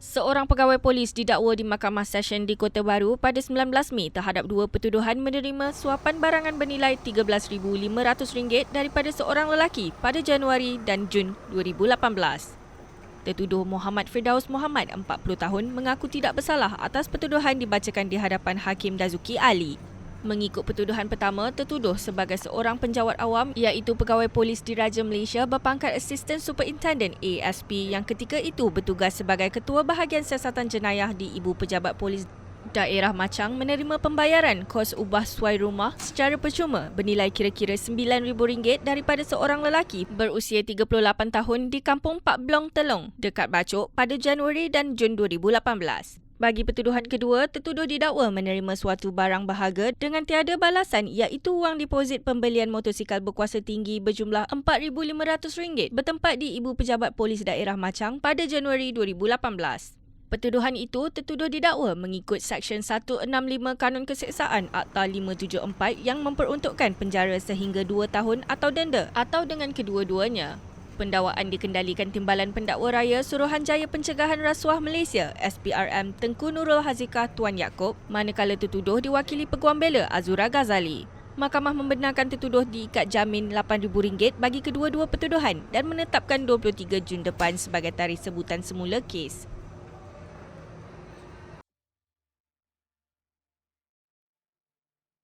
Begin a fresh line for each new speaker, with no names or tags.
Seorang pegawai polis didakwa di Mahkamah Session di Kota Baru pada 19 Mei terhadap dua pertuduhan menerima suapan barangan bernilai RM13,500 daripada seorang lelaki pada Januari dan Jun 2018. Tertuduh Muhammad Firdaus Muhammad, 40 tahun, mengaku tidak bersalah atas pertuduhan dibacakan di hadapan Hakim Dazuki Ali. Mengikut pertuduhan pertama, tertuduh sebagai seorang penjawat awam iaitu pegawai polis diraja Malaysia berpangkat Assistant Superintendent ASP yang ketika itu bertugas sebagai Ketua Bahagian Siasatan Jenayah di Ibu Pejabat Polis Daerah Macang menerima pembayaran kos ubah suai rumah secara percuma bernilai kira-kira RM9,000 daripada seorang lelaki berusia 38 tahun di Kampung Pak Blong Telong dekat Bacok pada Januari dan Jun 2018. Bagi pertuduhan kedua, tertuduh didakwa menerima suatu barang berharga dengan tiada balasan iaitu wang deposit pembelian motosikal berkuasa tinggi berjumlah RM4,500 bertempat di Ibu Pejabat Polis Daerah Macang pada Januari 2018. Pertuduhan itu tertuduh didakwa mengikut Seksyen 165 Kanun Keseksaan Akta 574 yang memperuntukkan penjara sehingga 2 tahun atau denda atau dengan kedua-duanya pendakwaan dikendalikan Timbalan Pendakwa Raya Suruhanjaya Pencegahan Rasuah Malaysia SPRM Tengku Nurul Hazikah Tuan Yaakob manakala tertuduh diwakili Peguam Bela Azura Ghazali. Mahkamah membenarkan tertuduh diikat jamin RM8,000 bagi kedua-dua pertuduhan dan menetapkan 23 Jun depan sebagai tarikh sebutan semula kes.